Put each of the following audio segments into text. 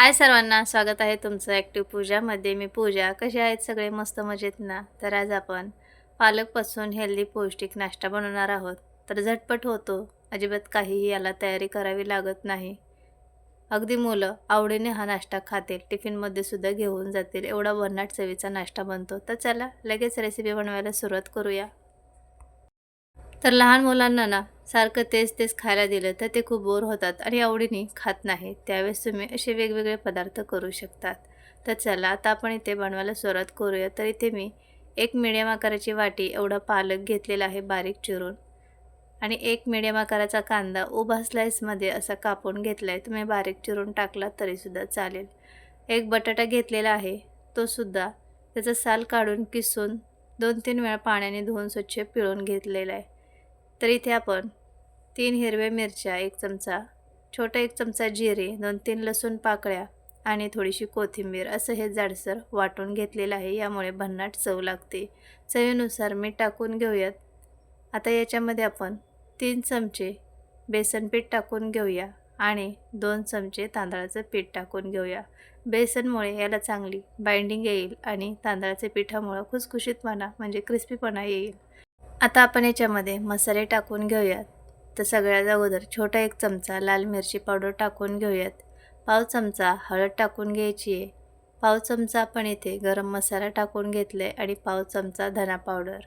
हाय सर्वांना स्वागत आहे तुमचं ॲक्टिव्ह पूजामध्ये मी पूजा. कसे आहेत सगळे? मस्त मजेत ना? तर आज आपण पालकपासून हेल्दी पौष्टिक नाश्ता बनवणार आहोत. तर झटपट होतो. अजिबात काहीही याला तयारी करावी लागत नाही. अगदी मुलं आवडीने हा नाश्ता खातील. टिफिनमध्ये सुद्धा घेऊन जातील. एवढा भन्नाट चवीचा नाश्ता बनतो. तर चला लगेच रेसिपी बनवायला सुरुवात करूया. तर लहान मुलांना ना सारखं तेच तेच खायला दिलं तर ते खूप बोर होतात आणि आवडीने खात नाही त्यावेळेस तुम्ही असे वेगवेगळे पदार्थ करू शकतात. तर चला आता आपण इथे बनवायला सुरुवात करूया. तर इथे मी एक मिडियम आकाराची वाटी एवढा पालक घेतलेला आहे बारीक चिरून. आणि एक मिडियम आकाराचा कांदा उभा स्लाईसमध्ये असा कापून घेतला आहे तुम्ही बारीक चिरून टाकला तरीसुद्धा चालेल. एक बटाटा घेतलेला आहे तो सुद्धा साल काढून किसून दोन तीन वेळा पाण्याने धुवून स्वच्छ पिळून घेतलेला आहे. तर इथे आपण तीन हिरव्या मिरच्या एक चमचा छोटा एक चमचा जिरे दोन तीन लसूण पाकळ्या आणि थोडीशी कोथिंबीर असं हे जाडसर वाटून घेतलेलं आहे. यामुळे भन्नाट चव लागते. चवीनुसार मीठ टाकून घेऊयात. आता याच्यामध्ये आपण तीन चमचे बेसन पीठ टाकून घेऊया आणि दोन चमचे तांदळाचं पीठ टाकून घेऊया. बेसनमुळे याला चांगली बाइंडिंग येईल आणि तांदळाच्या पिठामुळं खुसखुशीतपणा म्हणजे क्रिस्पीपणा येईल. आता आपण याच्यामध्ये मसाले टाकून घेऊयात. तर सगळ्यात अगोदर छोटा एक चमचा लाल मिरची पावडर टाकून घेऊयात. पाव चमचा हळद टाकून घ्यायची आहे. पाव चमचा आपण इथे गरम मसाला टाकून घेतला आहे आणि पाव चमचा धना पावडर.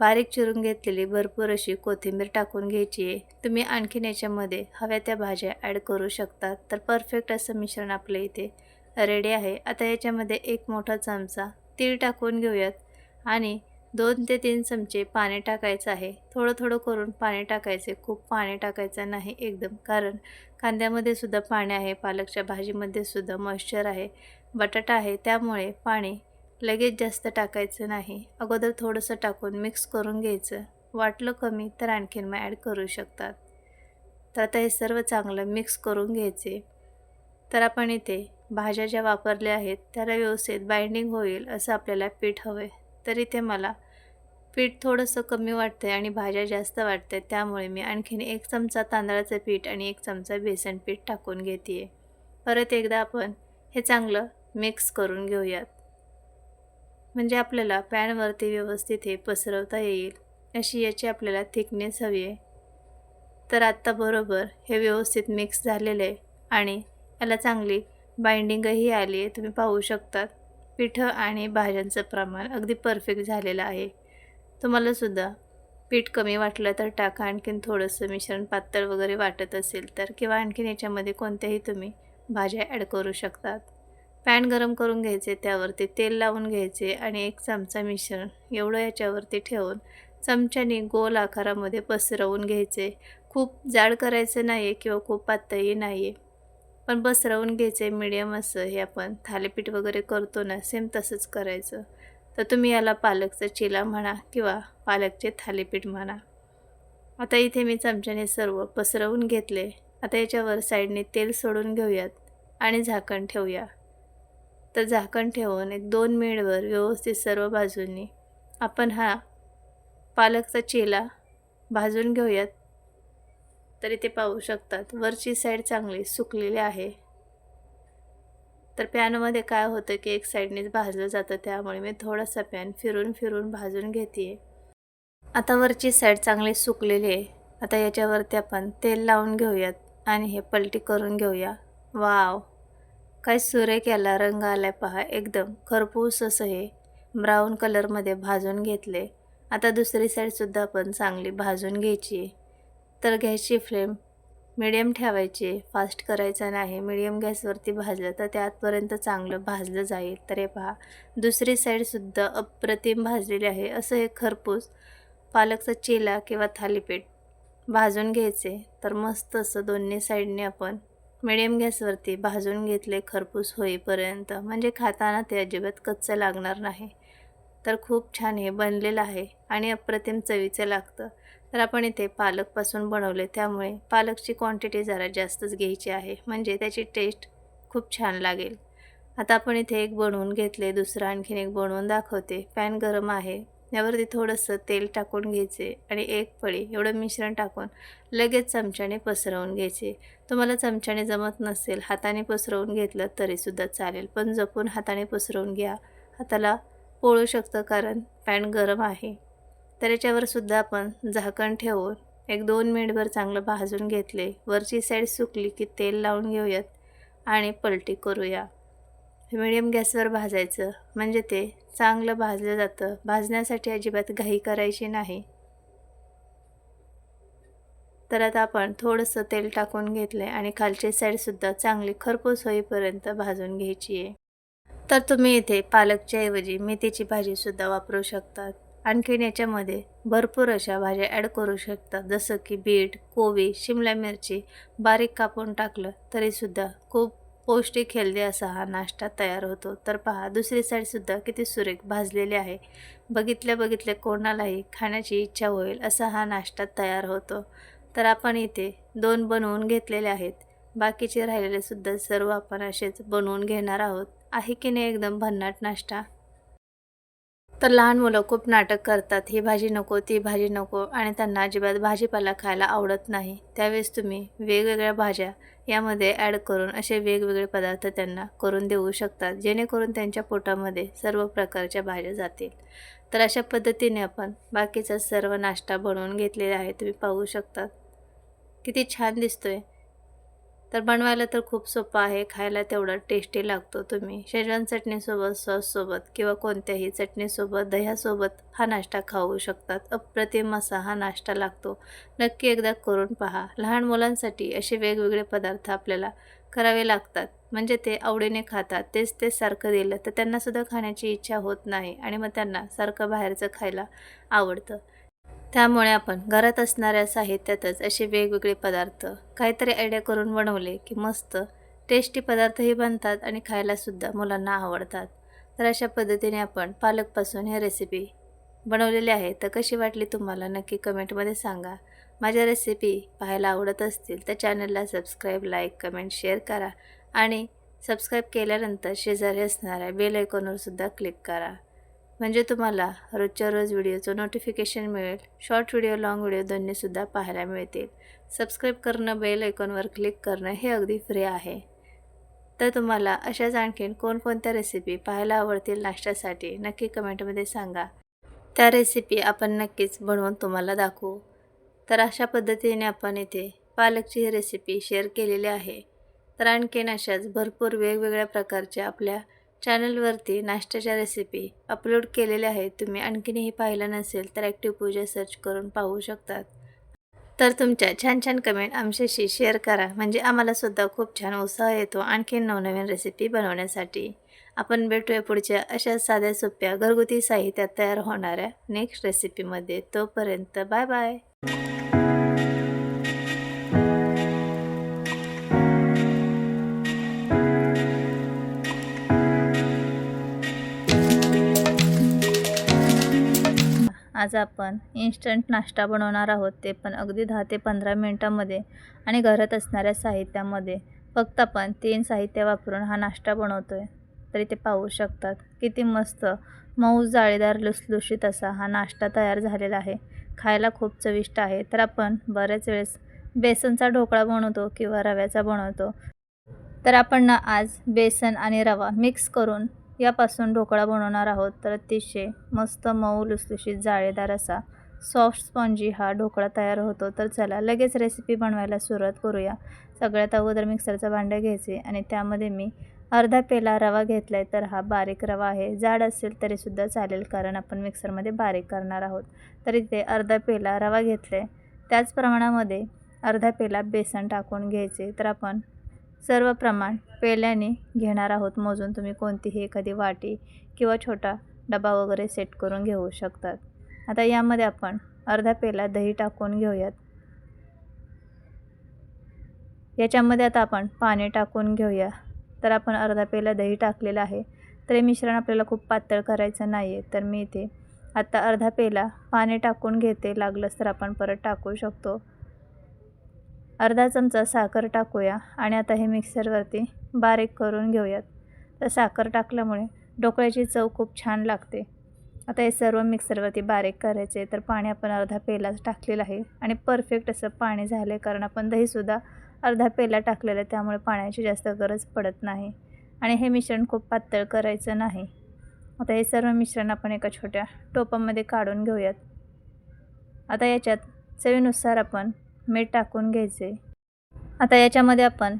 बारीक चिरून घेतलेली भरपूर अशी कोथिंबीर टाकून घ्यायची आहे. तुम्ही आणखीन याच्यामध्ये हव्या त्या भाज्या ॲड करू शकतात तर परफेक्ट असं मिश्रण आपलं इथे रेडी आहे. आता याच्यामध्ये एक मोठा चमचा तीळ टाकून घेऊयात. आणि दोन ते तीन चमचे पाणी टाकायचं आहे. थोडं थोडं करून पाणी टाकायचे. खूप पाणी टाकायचं नाही एकदम कारण कांद्यामध्ये सुद्धा पाणी आहे पालकच्या भाजीमध्ये सुद्धा मॉइश्चर आहे बटाटा आहे त्यामुळे पाणी लगेच जास्त टाकायचं नाही. अगोदर थोडंसं टाकून मिक्स करून घ्यायचं. वाटलं कमी तर आणखीन मग ॲड करू शकतात. तर आता हे सर्व चांगलं मिक्स करून घ्यायचे. तर आपण इथे भाज्या ज्या वापरल्या आहेत त्याला व्यवस्थित बाइंडिंग होईल असं आपल्याला पीठ हवं आहे तर इथे मला पीठ थोडंसं कमी वाटतं आहे आणि भाज्या जास्त वाटत आहेत त्यामुळे मी आणखीन एक चमचा तांदळाचं पीठ आणि एक चमचा बेसन पीठ टाकून घेते आहे परत एकदा आपण हे चांगलं मिक्स करून घेऊयात. म्हणजे आपल्याला पॅनवरती व्यवस्थित हे पसरवता येईल अशी याची आपल्याला थिकनेस हवी आहे. तर आत्ता बरोबर हे व्यवस्थित मिक्स झालेलं आहे आणि याला चांगली बाइंडिंगही आली आहे तुम्ही पाहू शकतात. पिठं आणि भाज्यांचं प्रमाण अगदी परफेक्ट झालेलं आहे. तुम्हालासुद्धा. पीठ कमी वाटलं तर टाका आणखीन थोडंसं मिश्रण पातळ वगैरे वाटत असेल तर किंवा आणखीन याच्यामध्ये कोणत्याही तुम्ही भाज्या ॲड करू शकतात. पॅन गरम करून घ्यायचे त्यावरती तेल लावून घ्यायचे आणि एक चमचा मिश्रण एवढं याच्यावरती ठेवून चमच्याने गोल आकारामध्ये पसरवून घ्यायचे. खूप जाड करायचं नाही आहे किंवा खूप पातळही नाही आहे पण पसरवून घ्यायचे मिडियम असं हे आपण थालीपीठ वगैरे करतो ना सेम तसंच करायचं. तर तुम्ही याला पालकचा चिला म्हणा किंवा पालकचे थालीपीठ म्हणा. आता इथे मी चमच्याने सर्व पसरवून घेतले. आता याच्यावर साईडने तेल सोडून घेऊयात आणि झाकण ठेवूया. तर झाकण ठेवून एक दोन मिनिटवर व्यवस्थित सर्व बाजूंनी आपण हा पालकचा चेला भाजून घेऊयात. तर इथे पाहू शकतात वरची साईड चांगली सुकलेली आहे. तर पॅनमध्ये काय होतं की एक साईडनेच भाजलं जातं त्यामुळे मी थोडासा पॅन फिरून फिरून भाजून घेते आता वरची साईड चांगली सुकलेली आहे. आता याच्यावरती आपण तेल लावून घेऊयात आणि हे पलटी करून घेऊया. वाव! काय सुरेख याला रंग आलाय पहा एकदम खरपूस असं हे. ब्राऊन कलरमध्ये भाजून घेतले आता दुसरी साईडसुद्धा आपण चांगली भाजून घ्यायची तर गॅसची फ्लेम मिडियम ठेवायचे फास्ट करायचा नाही मिडियम गॅसवरती भाजलं तर ते आतपर्यंत चांगलं भाजलं जाईल. तर हे पहा दुसरी साईडसुद्धा अप्रतिम भाजलेली आहे. असं हे खरपूस पालकचा चिला किंवा थालीपीठ भाजून घ्यायचे. तर मस्त असं दोन्ही साईडने आपण मिडियम गॅसवरती भाजून घेतले खरपूस होईपर्यंत. म्हणजे खाताना ते अजिबात कच्चं लागणार नाही. तर खूप छान हे बनलेलं आहे आणि अप्रतिम चवीचं लागतं. तर आपण इथे पालकपासून बनवले त्यामुळे पालकची क्वांटिटी जरा जास्तच घ्यायची आहे. म्हणजे त्याची टेस्ट खूप छान लागेल. आता आपण इथे एक बनवून घेतले दुसरं आणखीन एक बनवून दाखवते. पॅन गरम आहे यावरती थोडंसं तेल टाकून घ्यायचे आणि एक पळी एवढं मिश्रण टाकून लगेच चमच्याने पसरवून घ्यायचे. तुम्हाला चमच्याने जमत नसेल हाताने पसरवून घेतलं तरीसुद्धा चालेल पण जपून हाताने पसरवून घ्या. हाताला पोळू शकतं कारण पॅन गरम आहे. तर याच्यावर सुद्धा आपण झाकण ठेवून एक दोन मिनिटभर चांगलं भाजून घेतले. वरची साईड सुकली की तेल लावून घेऊयात आणि पलटी करूया. मिडियम गॅसवर भाजायचं. म्हणजे ते चांगलं भाजलं जातं. भाजण्यासाठी अजिबात घाई करायची नाही. तर आता आपण थोडंसं तेल टाकून घेतलं आहे आणि खालची साईडसुद्धा चांगली खरपूस होईपर्यंत भाजून घ्यायची आहे तर तुम्ही इथे पालकच्या ऐवजी मेथीची भाजीसुद्धा वापरू शकतात. आणखीन याच्यामध्ये भरपूर अशा भाज्या ॲड करू शकतात जसं की बीट कोबी शिमला मिरची बारीक कापून टाकलं तरीसुद्धा खूप पौष्टिक हेल्दी असा हा नाश्ता तयार होतो. तर पहा दुसरी साईडसुद्धा किती सुरेख भाजलेली आहे. बघितल्या बघितल्या कोणालाही खाण्याची इच्छा होईल असा हा नाश्ता तयार होतो. तर आपण इथे दोन बनवून घेतलेले आहेत. बाकीचे राहिलेले सुद्धा सर्व आपण असेच बनवून घेणार आहोत. आहे की नाही एकदम भन्नाट नाश्ता? तर लहान मुलं खूप नाटक करतात. ही भाजी नको ती भाजी नको आणि त्यांना अजिबात भाजीपाला खायला आवडत नाही. त्यावेळेस तुम्ही वेगवेगळ्या भाज्या यामध्ये ॲड करून असे वेगवेगळे पदार्थ त्यांना करून देऊ शकतात जेणेकरून त्यांच्या पोटामध्ये सर्व प्रकारच्या भाज्या जातील. तर अशा पद्धतीने आपण बाकीचा सर्व नाश्ता बनवून घेतलेला आहे तुम्ही पाहू शकतात किती छान दिसतोय. तर बनवायला तर खूप सोपं आहे खायला तेवढा टेस्टी लागतो तुम्ही. शेजवान चटणीसोबत सॉससोबत किंवा कोणत्याही चटणीसोबत दह्यासोबत हा नाश्ता खाऊ शकतात. अप्रतिम असा हा नाश्ता लागतो. नक्की एकदा करून पहा. लहान मुलांसाठी असे वेगवेगळे पदार्थ आपल्याला करावे लागतात. म्हणजे ते आवडीने खातात. तेच ते सारखं दिलं तर त्यांनासुद्धा खाण्याची इच्छा होत नाही आणि मग त्यांना सारखं बाहेरचं खायला आवडतं. त्यामुळे आपण घरात असणाऱ्या साहित्यातच असे वेगवेगळे पदार्थ काहीतरी आयडिया करून बनवले की मस्त टेस्टी पदार्थही बनतात आणि खायलासुद्धा मुलांना आवडतात. तर अशा पद्धतीने आपण पालकपासून हे रेसिपी बनवलेली आहे. तर कशी वाटली तुम्हाला नक्की कमेंटमध्ये सांगा. माझ्या रेसिपी पाहायला आवडत असतील तर चॅनलला सबस्क्राईब लाईक कमेंट शेअर करा. आणि सबस्क्राईब केल्यानंतर शेजारी असणाऱ्या बेल आयकॉनवरसुद्धा क्लिक करा. म्हणजे तुम्हाला रोजच्या रोज व्हिडिओचं नोटिफिकेशन मिळेल. शॉर्ट व्हिडिओ लाँग व्हिडिओ दोन्हीसुद्धा पाहायला मिळतील. सबस्क्राईब करणं बेल आयकॉनवर क्लिक करणं हे अगदी फ्री आहे. तर तुम्हाला अशाच आणखीन कोणकोणत्या रेसिपी पाहायला आवडतील नाश्त्यासाठी नक्की कमेंटमध्ये सांगा. त्या रेसिपी आपण नक्कीच बनवून तुम्हाला दाखवू. तर अशा पद्धतीने आपण इथे पालकची ही रेसिपी शेअर केलेली आहे. तर आणखीन अशाच भरपूर वेगवेगळ्या प्रकारच्या आपल्या चॅनलवरती नाश्त्याच्या रेसिपी अपलोड केलेल्या आहेत. तुम्ही आणखीनही पाहिलं नसेल तर ॲक्टिव्ह पूजा सर्च करून पाहू शकतात. तर तुमच्या छान छान कमेंट आमच्याशी शेअर करा. म्हणजे आम्हालासुद्धा खूप छान उत्साह येतो आणखीन नवनवीन रेसिपी बनवण्यासाठी. आपण भेटूया पुढच्या अशा साध्या सोप्या घरगुती साहित्यात तयार होणाऱ्या नेक्स्ट रेसिपीमध्ये तोपर्यंत बाय बाय आज आपण इन्स्टंट नाश्ता बनवणार आहोत ते पण अगदी दहा ते पंधरा मिनटामध्ये आणि घरात असणाऱ्या साहित्यामध्ये. फक्त आपण तीन साहित्य वापरून हा नाश्ता बनवतो आहे तरी ते पाहू शकतात. किती मस्त मऊ जाळीदार लुसलुशीत असा हा नाश्ता तयार झालेला आहे. खायला खूप चविष्ट आहे. तर आपण बऱ्याच वेळेस बेसनचा ढोकळा बनवतो किंवा रव्याचा बनवतो. तर आपण ना आज बेसन आणि रवा मिक्स करून यापासून ढोकळा बनवणार आहोत. तर अतिशय मस्त मऊ लुसलुशीत जाळेदार असा सॉफ्ट स्पॉन्जी हा ढोकळा तयार होतो. तर चला लगेच रेसिपी बनवायला सुरुवात करूया. सगळ्यात अगोदर मिक्सरचं भांडं घ्यायचे आणि त्यामध्ये मी अर्धा पेला रवा घेतला आहे तर हा बारीक रवा आहे. जाड असेल तरीसुद्धा चालेल कारण आपण मिक्सरमध्ये बारीक करणार आहोत. तर इथे अर्धा पेला रवा घेतला आहे त्याच प्रमाणामध्ये अर्धा पेला बेसन टाकून घ्यायचे. तर आपण सर्व प्रमाण पेल्याने घेणार आहोत. मोजून तुम्ही कोणतीही एखादी वाटी किंवा छोटा डबा वगैरे सेट करून घेऊ शकतात. आता यामध्ये आपण अर्धा पेला दही टाकून घेऊयात. याच्यामध्ये आता आपण पाणी टाकून घेऊया. तर आपण अर्धा पेला दही टाकलेलं आहे. तर हे मिश्रण आपल्याला खूप पातळ करायचं नाही आहे तर मी इथे आत्ता अर्धा पेला पाणी टाकून घेते. लागलंच तर आपण परत टाकू शकतो. अर्धा चमचा साखर टाकूया आणि आता हे मिक्सरवरती बारीक करून घेऊयात. तर साखर टाकल्यामुळे ढोकळ्याची चव खूप छान लागते. आता हे सर्व मिक्सरवरती बारीक करायचे तर पाणी आपण अर्धा पेलाच टाकलेलं आहे आणि परफेक्ट असं पाणी झालं आहे कारण आपण दहीसुद्धा अर्धा पेला टाकलेलं आहे त्यामुळे पाण्याची जास्त गरज पडत नाही. आणि हे मिश्रण खूप पातळ करायचं नाही. आता हे सर्व मिश्रण आपण एका छोट्या टोपामध्ये काढून घेऊयात. आता याच्यात चवीनुसार आपण मीठ टाकून घ्यायचे. आता याच्यामध्ये आपण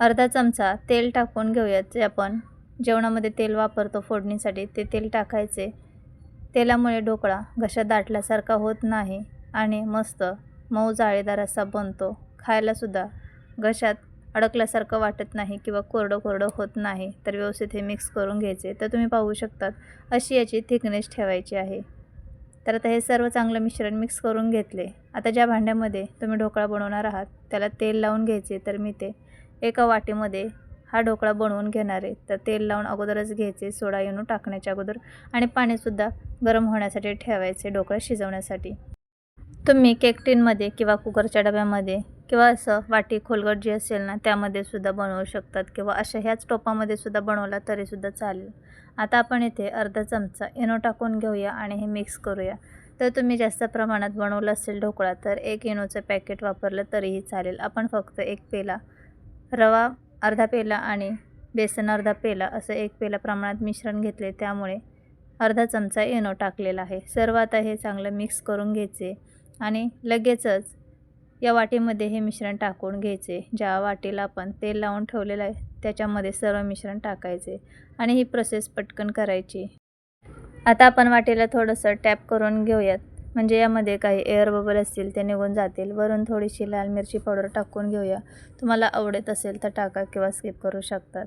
अर्धा चमचा तेल टाकून घेऊयात. जे आपण जेवणामध्ये तेल वापरतो फोडणीसाठी ते तेल टाकायचे. तेलामुळे ढोकळा घशात दाटल्यासारखा होत नाही आणि मस्त मऊ जाळीदार असा बनतो. खायलासुद्धा घशात अडकल्यासारखं वाटत नाही किंवा कोरडं कोरडं होत नाही तर व्यवस्थित हे मिक्स करून घ्यायचे. तर तुम्ही पाहू शकतात अशी याची थिकनेस ठेवायची आहे. तर आता हे सर्व चांगलं मिश्रण मिक्स करून घेतले. आता ज्या भांड्यामध्ये तुम्ही ढोकळा बनवणार आहात त्याला तेल लावून घ्यायचे तर मी ते एका वाटीमध्ये हा ढोकळा बनवून घेणार आहे. तर तेल लावून अगोदरच घ्यायचे सोडा येणू टाकण्याच्या अगोदर आणि पाणीसुद्धा गरम होण्यासाठी ठेवायचे ढोकळा शिजवण्यासाठी. तुम्ही केक टीनमध्ये किंवा कुकरच्या डब्यामध्ये किंवा असं वाटी खोलगट जी असेल ना त्यामध्ये सुद्धा बनवू शकतात किंवा अशा ह्याच टोपामध्ये सुद्धा बनवला तरीसुद्धा चालेल. आता आपण इथे अर्धा चमचा इनो टाकून घेऊया आणि हे मिक्स करूया. तर तुम्ही जास्त प्रमाणात बनवलं असेल ढोकळा तर एक इनोचं पॅकेट वापरलं तरीही चालेल. आपण फक्त एक पेला रवा अर्धा पेला आणि बेसन अर्धा पेला असं एक पेला प्रमाणात मिश्रण घेतले. त्यामुळे अर्धा चमचा इनो टाकलेला आहे. सर्व आता हे चांगलं मिक्स करून घ्यायचे आणि लगेचच या वाटीमध्ये हे मिश्रण टाकून घ्यायचे. ज्या वाटीला आपण तेल लावून ठेवलेलं आहे त्याच्यामध्ये सर्व मिश्रण टाकायचे आणि ही प्रोसेस पटकन करायची. आता आपण वाटीला थोडंसं टॅप करून घेऊयात. म्हणजे यामध्ये काही एअर बबल असतील ते निघून जातील. वरून थोडीशी लाल मिरची पावडर टाकून घेऊया. तुम्हाला आवडत असेल तर टाका किंवा स्किप करू शकतात.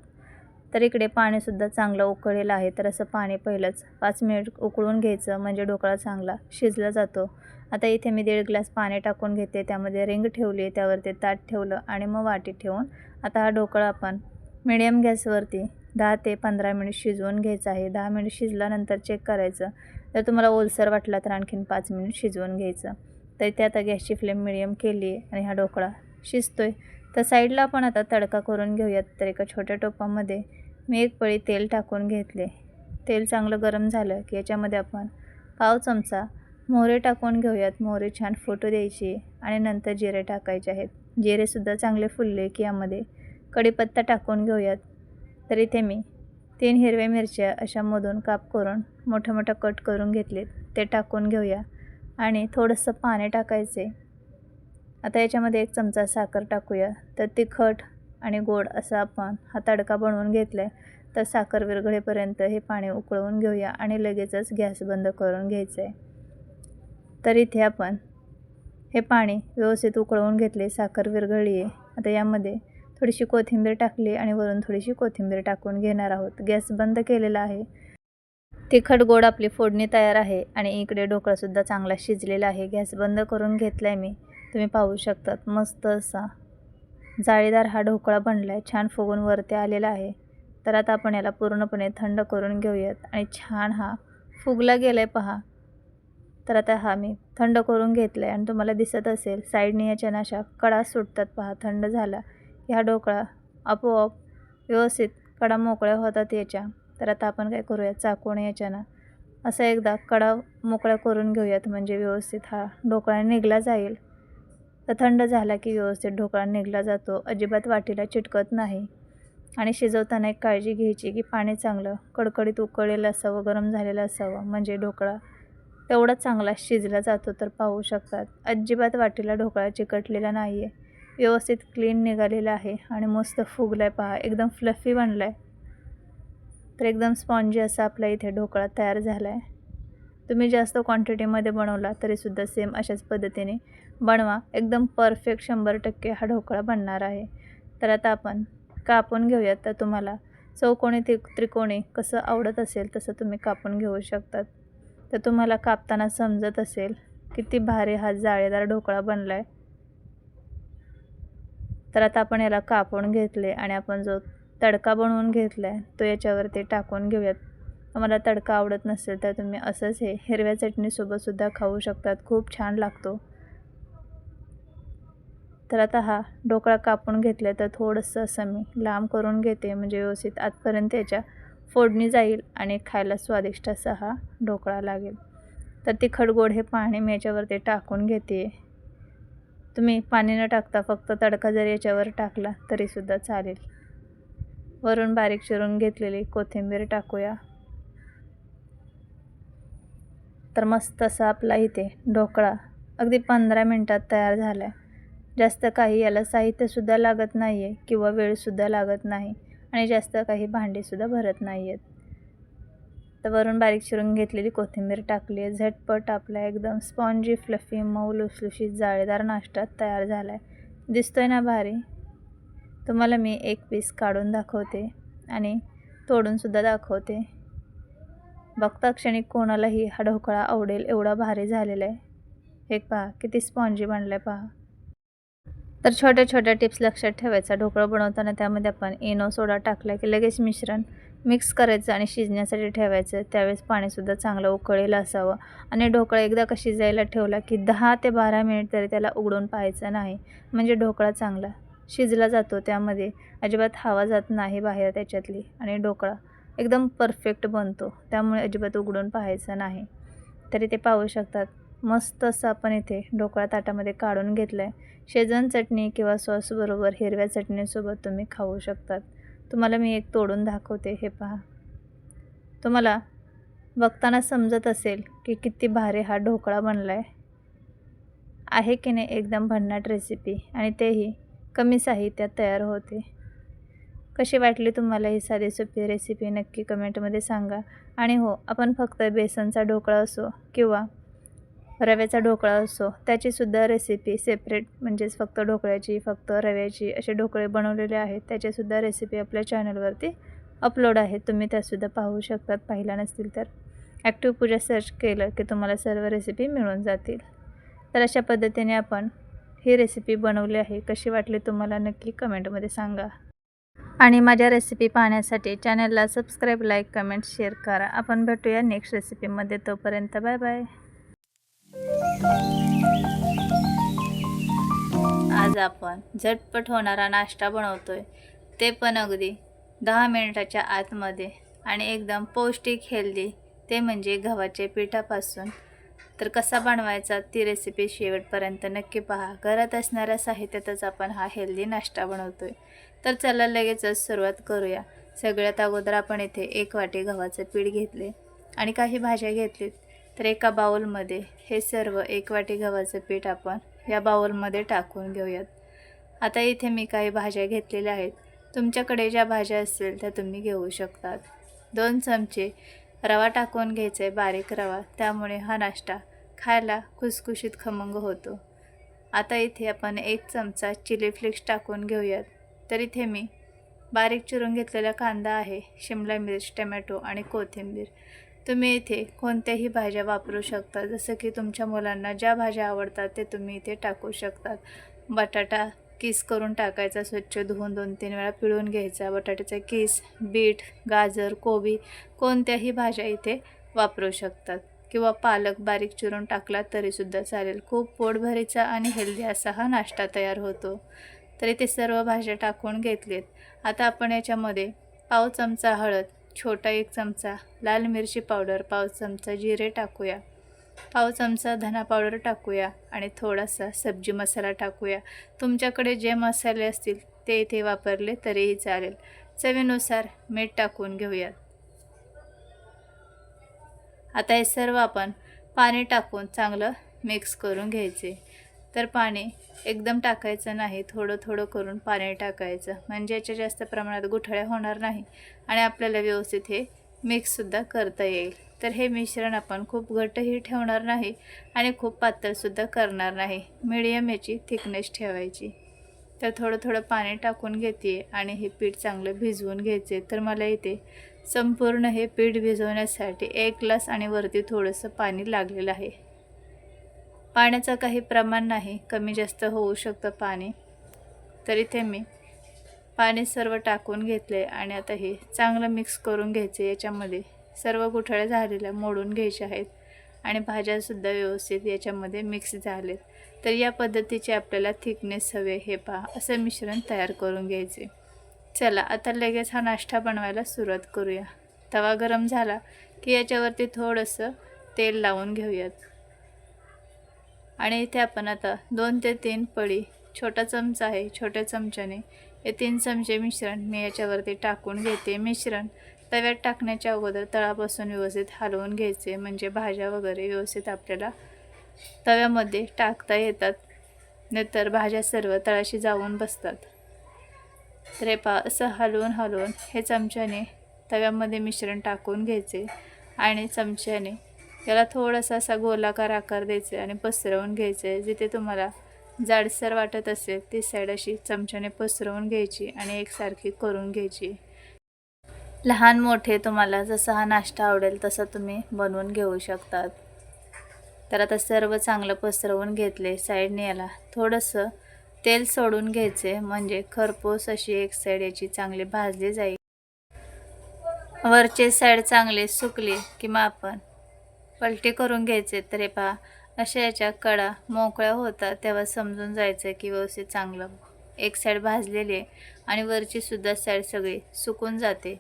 तर इकडे पाणीसुद्धा चांगलं उकळलेलं आहे. तर असं पाणी पहिलंच पाच मिनिट उकळून घ्यायचं म्हणजे ढोकळा चांगला शिजला जातो. आता इथे मी दीड ग्लास पाणी टाकून घेते. त्यामध्ये रिंग ठेवली त्यावरती ताट ठेवलं आणि मग वाटी ठेवून आता हा ढोकळा आपण मिडियम गॅसवरती दहा ते पंधरा मिनिट शिजवून घ्यायचं आहे. दहा मिनिट शिजल्यानंतर चेक करायचं. जर तुम्हाला ओलसर वाटला तर आणखीन पाच मिनिट शिजवून घ्यायचं. तर इथे आता गॅसची फ्लेम मिडियम केली आहे आणि हा ढोकळा शिजतो आहे तर साईडला आपण आता तडका करून घेऊयात तर एका छोट्या टोपामध्ये मी एक पळी तेल टाकून घेतले. तेल चांगलं गरम झालं की याच्यामध्ये आपण पाव चमचा मोहरे टाकून घेऊयात. मोहरे छान फोटो द्यायची आणि नंतर जिरे टाकायचे आहेत. जिरेसुद्धा चांगले फुलले की यामध्ये कढीपत्ता टाकून घेऊयात. तर इथे मी तीन हिरव्या मिरच्या अशा मधून काप करून मोठं मोठं कट करून घेतलेत. ते टाकून घेऊया आणि थोडंसं पाणी टाकायचे. आता याच्यामध्ये एक चमचा साखर टाकूया. तर तिखट आणि गोड असा आपण हा तडका बनवून घेतला आहे तर साखर विरघळेपर्यंत हे पाणी उकळवून घेऊया आणि लगेचच गॅस बंद करून घ्यायचं आहे तर इथे आपण हे पाणी व्यवस्थित उकळवून घेतले साखर विरघळली आहे आता यामध्ये थोडीशी कोथिंबीर टाकली आणि वरून थोडीशी कोथिंबीर टाकून घेणार आहोत. गॅस बंद केलेला आहे. तिखट गोड आपली फोडणी तयार आहे आणि इकडे ढोकळासुद्धा चांगला शिजलेला आहे. गॅस बंद करून घेतला आहे मी. तुम्ही पाहू शकतात मस्त असा. जाळीदार हा ढोकळा बनला आहे छान फुगून वरती आलेला आहे. तर आता आपण याला पूर्णपणे थंड करून घेऊयात. आणि छान हा फुगला गेला आहे पहा. तर आता हा मी थंड करून घेतला आहे आणि तुम्हाला दिसत असेल साईडने याच्या नाशा कडा सुटतात पहा थंड झाला. की हा ढोकळा आपोआप व्यवस्थित कडा मोकळ्या होतात याच्या. तर आता आपण काय करूया चाकून याच्यानं असं एकदा कडा मोकळ्या करून घेऊयात. म्हणजे व्यवस्थित हा ढोकळा निघला जाईल. तर थंड झाला की व्यवस्थित ढोकळा निघला जातो. अजिबात वाटीला चिटकत नाही. आणि शिजवताना एक काळजी घ्यायची की पाणी चांगलं कडकडीत उकळलेलं असावं गरम झालेलं असावं. म्हणजे ढोकळा तेवढा चांगला शिजला जातो तर पाहू शकतात. अजिबात वाटीला ढोकळा चिकटलेला नाही आहे व्यवस्थित क्लीन निघालेला आहे आणि मस्त फुगला आहे पहा. एकदम फ्लफी बनला आहे तर एकदम स्पॉन्जी असा आपला इथे ढोकळा तयार झाला आहे तुम्ही जास्त क्वांटिटीमध्ये बनवला तरीसुद्धा सेम अशाच पद्धतीने बनवा. एकदम परफेक्ट शंभर टक्के हा ढोकळा बनणार आहे. तर आता आपण कापून घेऊयात तर तुम्हाला चौकोणी ति त्रिकोणी कसं आवडत असेल तसं तुम्ही कापून घेऊ शकतात. तर तुम्हाला कापताना समजत असेल किती भारी हा जाळेदार ढोकळा बनला आहे तर आता आपण याला कापून घेतले आणि आपण जो तडका बनवून घेतला आहे तो याच्यावरती टाकून घेऊयात. तुम्हाला तडका आवडत नसेल तर तुम्ही असंच हे हिरव्या चटणीसोबतसुद्धा खाऊ शकतात. खूप छान लागतो. तर आता हा ढोकळा कापून घेतला तर थोडंसं असं मी लांब करून घेते म्हणजे व्यवस्थित आतपर्यंत याच्या फोडणी जाईल आणि खायला स्वादिष्ट असा हा ढोकळा लागेल. तर तिखट गोड हे पाणी मी याच्यावरती टाकून घेते. तुम्ही पाणी न टाकता फक्त तडका जर याच्यावर टाकला तरीसुद्धा चालेल. वरून बारीक चिरून घेतलेली कोथिंबीर टाकूया. तर मस्त असा आपला इथे ढोकळा अगदी पंधरा मिनटात तयार झाला आहे जास्त काही याला साहित्यसुद्धा लागत नाही आहे किंवा वेळसुद्धा लागत नाही आणि जास्त काही भांडीसुद्धा भरत नाही आहेत तर वरून बारीक चिरून घेतलेली कोथिंबीर टाकली आहे झटपट आपला एकदम स्पॉन्जी फ्लफी मऊ लुसलुशीत जाळीदार नाश्ता तयार झाला आहे दिसतोय ना भारी? तुम्हाला मी एक पीस काढून दाखवते आणि तोडूनसुद्धा दाखवते. बघता क्षणी कोणालाही हा ढोकळा आवडेल एवढा भारी झालेला आहे हे पहा किती स्पॉन्जी बनलं आहे पहा. तर छोट्या छोट्या टिप्स लक्षात ठेवायचा. ढोकळं बनवताना त्यामध्ये आपण इनो सोडा टाकला की लगेच मिश्रण मिक्स करायचं आणि शिजण्यासाठी ठेवायचं. त्यावेळेस पाणीसुद्धा चांगलं उकळेल असावं. आणि ढोकळा एकदा का शिजायला ठेवला की दहा ते बारा मिनिट तरी त्याला उघडून पाहायचं नाही. म्हणजे ढोकळा चांगला शिजला जातो त्यामध्ये. अजिबात हवा जात नाही बाहेर त्याच्यातली आणि ढोकळा एकदम परफेक्ट बनतो. त्यामुळे अजिबात उघडून पाहायचं नाही. तरी ते पाहू शकतात. मस्त असं आपण इथे ढोकळा ताटामध्ये काढून घेतलं आहे शेजवान चटणी किंवा सॉसबरोबर हिरव्या चटणीसोबत तुम्ही खाऊ शकतात. तुम्हाला मी एक तोडून दाखवते हे पहा. तुम्हाला बघताना समजत असेल की किती भारी हा ढोकळा बनला आहे आहे की नाही एकदम भन्नाट रेसिपी आणि तेही कमी साहित्यात तयार होते. कशी वाटली तुम्हाला ही साधी सोपी रेसिपी नक्की कमेंटमध्ये सांगा. आणि हो आपण फक्त बेसनचा ढोकळा असो किंवा रव्याचा ढोकळा असो त्याचीसुद्धा रेसिपी सेपरेट म्हणजेच फक्त ढोकळ्याची फक्त रव्याची असे ढोकळे बनवलेले आहेत त्याचीसुद्धा रेसिपी आपल्या चॅनलवरती अपलोड आहे. तुम्ही त्यासुद्धा पाहू शकतात. पाहिला नसतील तर ॲक्टिव्ह पूजा सर्च केलं की तुम्हाला सर्व रेसिपी मिळून जातील. तर अशा पद्धतीने आपण ही रेसिपी बनवली आहे. कशी वाटली तुम्हाला नक्की कमेंटमध्ये सांगा. आणि माझ्या रेसिपी पाहण्यासाठी चॅनलला सबस्क्राईब लाईक कमेंट शेअर करा. आपण भेटूया नेक्स्ट रेसिपीमध्ये तोपर्यंत बाय बाय आज आपण झटपट होणारा नाश्ता बनवतोय. ते पण अगदी दहा मिनिटाच्या आतमध्ये आणि एकदम पौष्टिक हेल्दी ते म्हणजे गव्हाच्या पिठापासून. तर कसा बनवायचा ती रेसिपी शेवटपर्यंत नक्की पहा. घरात असणाऱ्या साहित्यातच आपण हा हेल्दी नाश्ता बनवतोय. तर चला लगेचच सुरुवात करूया. सगळ्यात अगोदर आपण इथे एक वाटी गव्हाचं पीठ घेतले आणि काही भाज्या घेतलीत. तर एका बाउलमध्ये हे सर्व एक वाटी गव्हाचं पीठ आपण या बाउलमध्ये टाकून घेऊयात. आता इथे मी काही भाज्या घेतलेल्या आहेत. तुमच्याकडे ज्या भाज्या असतील त्या तुम्ही घेऊ शकतात. दोन चमचे रवा टाकून घ्यायचा आहे बारीक रवा. त्यामुळे हा नाश्ता खायला खुसखुशीत खमंग होतो. आता इथे आपण एक चमचा चिली फ्लेक्स टाकून घेऊयात. तर इथे मी बारीक चिरून घेतलेला कांदा आहे शिमला मिर्च टमॅटो आणि कोथिंबीर. तुम्ही इथे कोणत्याही भाज्या वापरू शकता. जसं की तुमच्या मुलांना ज्या भाज्या आवडतात ते तुम्ही इथे टाकू शकतात. बटाटा किस करून टाकायचा स्वच्छ धुवून दोन तीन वेळा पिळून घ्यायचा. बटाट्याचा किस बीट गाजर कोबी कोणत्याही भाज्या इथे वापरू शकतात. किंवा पालक बारीक चिरून टाकला तरीसुद्धा चालेल. खूप पोटभरीचा आणि हेल्दी असा हा नाश्ता तयार होतो. तर इथे सर्व भाज्या टाकून घेतलेत. आता आपण याच्यामध्ये पाव चमचा हळद छोटा एक चमचा लाल मिरची पावडर पाव चमचा जिरे टाकूया. पाव चमचा धना पावडर टाकूया आणि थोडासा सब्जी मसाला टाकूया. तुमच्याकडे जे मसाले असतील ते इथे वापरले तरीही चालेल. चवीनुसार मीठ टाकून घेऊयात. आता हे सर्व आपण पाणी टाकून चांगलं मिक्स करून घ्यायचे. तर पाणी एकदम टाकायचं नाही थोडं थोडं करून पाणी टाकायचं. म्हणजे याच्या जास्त प्रमाणात गुठळ्या होणार नाही आणि आपल्याला व्यवस्थित हे मिक्ससुद्धा करता येईल. तर हे मिश्रण आपण खूप घट्टही ठेवणार नाही आणि खूप पातळसुद्धा करणार नाही. मिडियम याची थिकनेस ठेवायची. तर थोडं थोडं पाणी टाकून घेते आणि हे पीठ चांगलं भिजवून घ्यायचे. तर मला इथे संपूर्ण हे पीठ भिजवण्यासाठी एक ग्लास आणि वरती थोडंसं पाणी लागलेलं आहे. पाण्याचं काही प्रमाण नाही. कमी जास्त होऊ शकतं पाणी. तर इथे मी पाणी सर्व टाकून घेतले आणि आता हे चांगलं मिक्स करून घ्यायचे. याच्यामध्ये सर्व गुठळ्या झालेल्या मोडून घ्यायच्या आहेत. आणि भाज्यासुद्धा व्यवस्थित याच्यामध्ये मिक्स झालेत. तर या पद्धतीचे आपल्याला थिकनेस हवे हे पहा. असं मिश्रण तयार करून घ्यायचे. चला आता लगेच हा नाश्ता बनवायला सुरुवात करूया. तवा गरम झाला की याच्यावरती थोडंसं तेल लावून घेऊयात. आणि इथे आपण आता दोन ते तीन पळी छोटा चमचा आहे छोट्या चमच्याने. हे तीन चमचे मिश्रण मी याच्यावरती टाकून घेते. मिश्रण तव्यात टाकण्याच्या अगोदर तळापासून व्यवस्थित हलवून घ्यायचे म्हणजे भाज्या वगैरे व्यवस्थित आपल्याला तव्यामध्ये टाकता येतात. नाहीतर भाज्या सर्व तळाशी जाऊन बसतात. तर हे पा असं हलवून हलवून हे चमच्याने तव्यामध्ये मिश्रण टाकून घ्यायचे आणि चमच्याने त्याला थोडासा असा गोलाकार आकार द्यायचे आणि पसरवून घ्यायचे जिथे तुम्हाला जाडसर वाटत असेल ती साईड अशी चमच्याने पसरवून घ्यायची आणि एकसारखी करून घ्यायची. लहान मोठे तुम्हाला जसा हा नाश्ता आवडेल तसा तुम्ही बनवून घेऊ शकतात. तर आता सर्व चांगलं पसरवून घेतले साईडने याला थोडंसं तेल सोडून घ्यायचे म्हणजे खरपूस अशी एक साईड याची चांगली भाजली जाईल. वरचे साईड चांगले सुकले किंवा आपण पलटी करून घ्यायचे तर हे पहा अशा याच्या कडा मोकळ्या होतात तेव्हा समजून जायचं की व्यवस्थित चांगलं एक साईड भाजलेली आहे आणि वरची सुद्धा साईड सगळी सुकून जाते.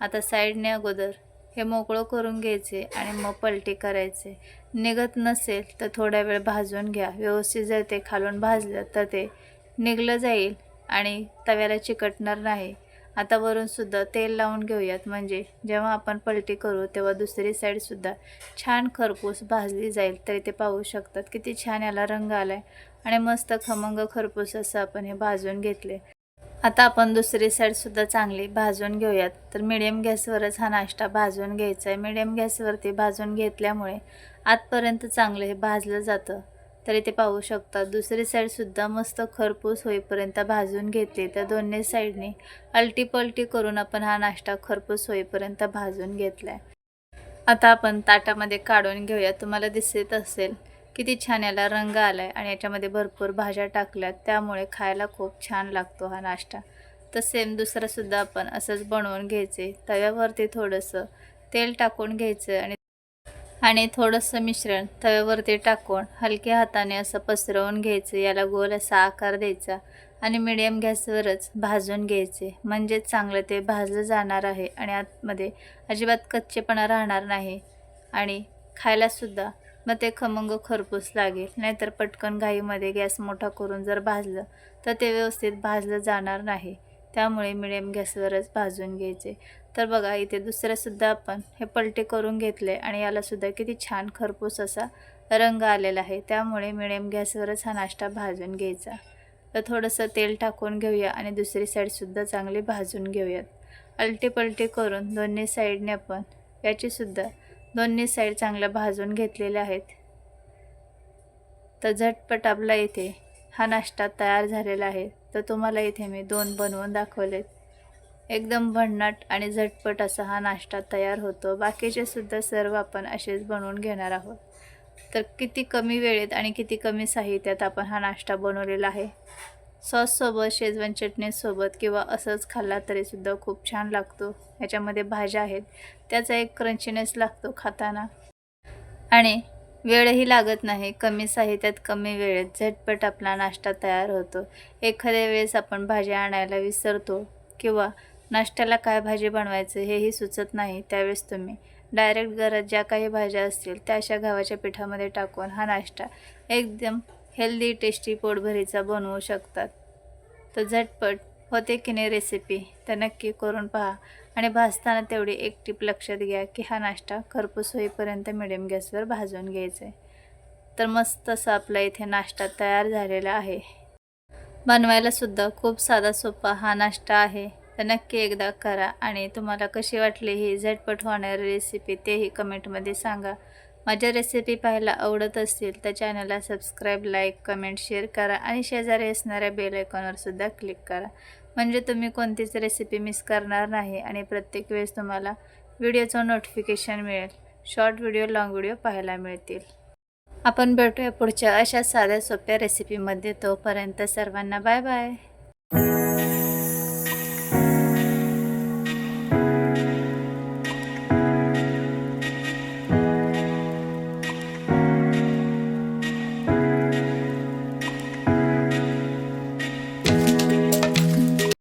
आता साईडने अगोदर हे मोकळं करून घ्यायचे आणि मग पलटी करायचे. निघत नसेल तर थोडा वेळ भाजून घ्या. व्यवस्थित जर ते खालून भाजलं तर ते निघलं जाईल आणि तव्याला चिकटणार नाही. आता वरूनसुद्धा तेल लावून घेऊयात. म्हणजे जेव्हा आपण पलटी करू तेव्हा दुसरी साईडसुद्धा छान खरपूस भाजली जाईल तरी ते पाहू शकतात. किती छान याला रंग आला आहे आणि मस्त खमंग खरपूस असं आपण हे भाजून घेतले आता आपण दुसरी साईडसुद्धा चांगली भाजून घेऊयात. तर मिडियम गॅसवरच हा नाश्ता भाजून घ्यायचा आहे मिडियम गॅसवरती भाजून घेतल्यामुळे आतपर्यंत चांगलं हे भाजलं जातं. तरी ते पाहू शकतात. दुसरी साईडसुद्धा मस्त खरपूस होईपर्यंत भाजून घेतली तर दोन्ही साईडने अलटीपलटी करून आपण हा नाश्ता खरपूस होईपर्यंत भाजून घेतला आहे आता आपण ताटामध्ये काढून घेऊया. तुम्हाला दिसत असेल किती छान याला रंग आला आहे आणि याच्यामध्ये भरपूर भाज्या टाकल्यात. त्यामुळे खायला खूप छान लागतो हा नाश्ता. तर सेम दुसरासुद्धा आपण असंच बनवून घ्यायचे. तव्यावरती थोडंसं तेल टाकून घ्यायचं आणि आणि थोडंसं मिश्रण तव्यावरती टाकून हलक्या हाताने असं पसरवून घ्यायचं. याला गोल असा आकार द्यायचा आणि मिडियम गॅसवरच भाजून घ्यायचे. म्हणजेच चांगलं ते भाजलं जाणार आहे आणि आतमध्ये अजिबात कच्चेपणा राहणार नाही. आणि खायलासुद्धा मग ते खमंग खरपूस लागेल. नाहीतर पटकन घाईमध्ये गॅस मोठा करून जर भाजलं तर ते व्यवस्थित भाजलं जाणार नाही. त्यामुळे मिडियम गॅसवरच भाजून घ्यायचे. तर बघा इथे दुसऱ्यासुद्धा आपण हे पलटे करून घेतले आणि यालासुद्धा किती छान खरपूस असा रंग आलेला आहे. त्यामुळे मिडियम गॅसवरच हा नाश्ता भाजून घ्यायचा. तर थोडंसं तेल टाकून घेऊया आणि दुसरी साईडसुद्धा चांगली भाजून घेऊयात. अलटी करून दोन्ही साईडने आपण याचीसुद्धा दोन्ही साईड चांगल्या भाजून घेतलेल्या आहेत. तर झटपट आपला इथे हा नाश्ता तयार झालेला आहे. तर तुम्हाला इथे मी दोन बनवून दाखवलेत. एकदम भन्नाट आणि झटपट असा हा नाश्ता तयार होतो. बाकीचे सुद्धा सर्व आपण असेच बनवून घेणार आहोत. तर किती कमी वेळेत आणि किती कमी साहित्यात आपण हा नाश्ता बनवलेला आहे? सॉससोबत शेजवान चटणीसोबत किंवा असंच खाल्ला तरीसुद्धा खूप छान लागतो. ह्याच्यामध्ये भाज्या आहेत. त्याचा एक क्रंचीनेस लागतो खाताना. आणि वेळही लागत नाही. कमी साहित्यात कमी वेळेत झटपट आपला नाश्ता तयार होतो. एखाद्या वेळेस आपण भाज्या आणायला विसरतो किंवा नाश्त्याला काय भाजी बनवायचं हेही सुचत नाही त्यावेळेस तुम्ही डायरेक्ट घरात ज्या काही भाज्या असतील त्या अशा गव्हाच्या पिठामध्ये टाकून हा नाश्ता एकदम हेल्दी टेस्टी पोटभरीचा बनवू शकतात. तर झटपट होते की नाही रेसिपी तर नक्की करून पहा आणि भाजताना तेवढी एक टीप लक्षात घ्या की हा नाश्ता खरपूस होईपर्यंत मिडियम गॅसवर भाजून घ्यायचा. आहे तर मस्त असा आपला इथे नाश्ता तयार झालेला आहे. बनवायलासुद्धा खूप साधा सोपा हा नाश्ता आहे. तर नक्की एकदा करा आणि तुम्हाला कशी वाटली ही झटपट होणारी रेसिपी तेही कमेंटमध्ये सांगा. माझ्या रेसिपी पाहायला आवडत असतील तर चॅनलला सबस्क्राईब लाईक कमेंट शेअर करा आणि शेजारी असणाऱ्या बेल आयकॉनवर सुद्धा क्लिक करा. म्हणजे तुम्ही कोणतीच रेसिपी मिस करणार नाही आणि प्रत्येक वेळेस तुम्हाला व्हिडिओचं नोटिफिकेशन मिळेल. शॉर्ट व्हिडिओ लाँग व्हिडिओ पाहायला मिळतील. आपण भेटूया पुढच्या अशा साध्या सोप्या रेसिपीमध्ये तोपर्यंत सर्वांना बाय बाय